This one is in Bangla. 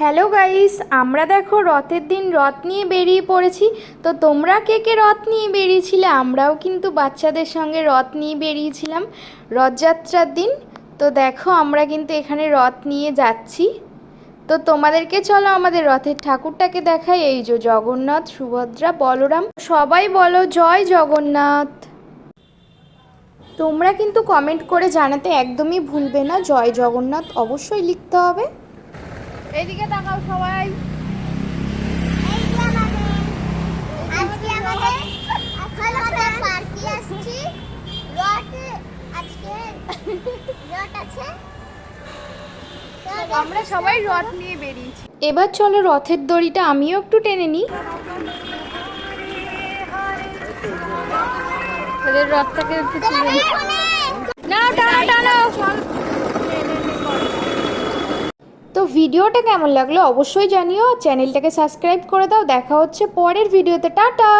হ্যালো গাইস, আমরা দেখো রথের দিন রথ নিয়ে বেরিয়ে পড়েছি। তো তোমরা কে কে রথ নিয়ে বেরিয়েছিলে? আমরাও কিন্তু বাচ্চাদের সঙ্গে রথ নিয়ে বেরিয়েছিলাম রথযাত্রার দিন। তো দেখো, আমরা কিন্তু এখানে রথ নিয়ে যাচ্ছি। তো তোমাদেরকে চলো আমাদের রথের ঠাকুরটাকে দেখাই। এই যে জগন্নাথ, সুভদ্রা, বলরাম, সবাই বলো জয় জগন্নাথ। তোমরা কিন্তু কমেন্ট করে জানাতে একদমই ভুলবে না। জয় জগন্নাথ অবশ্যই লিখতে হবে। এইদিকে তাকাও সবাই। আমাদের আমাদের আসছি রথ আজকে রথ আছে আমরা সবাই রথ নিয়ে বেরিয়েছি। এবার চলো রথের দড়িটা আমিও একটু টেনে নিই। রথটাকে একটু তুলে তোমাদের নিই। ফোনে না টানো টানো তো ভিডিওটা কেমন লাগল অবশ্যই জানিও, চ্যানেলটাকে সাবস্ক্রাইব করে দাও, দেখা হচ্ছে পরের ভিডিওতে, টাটা!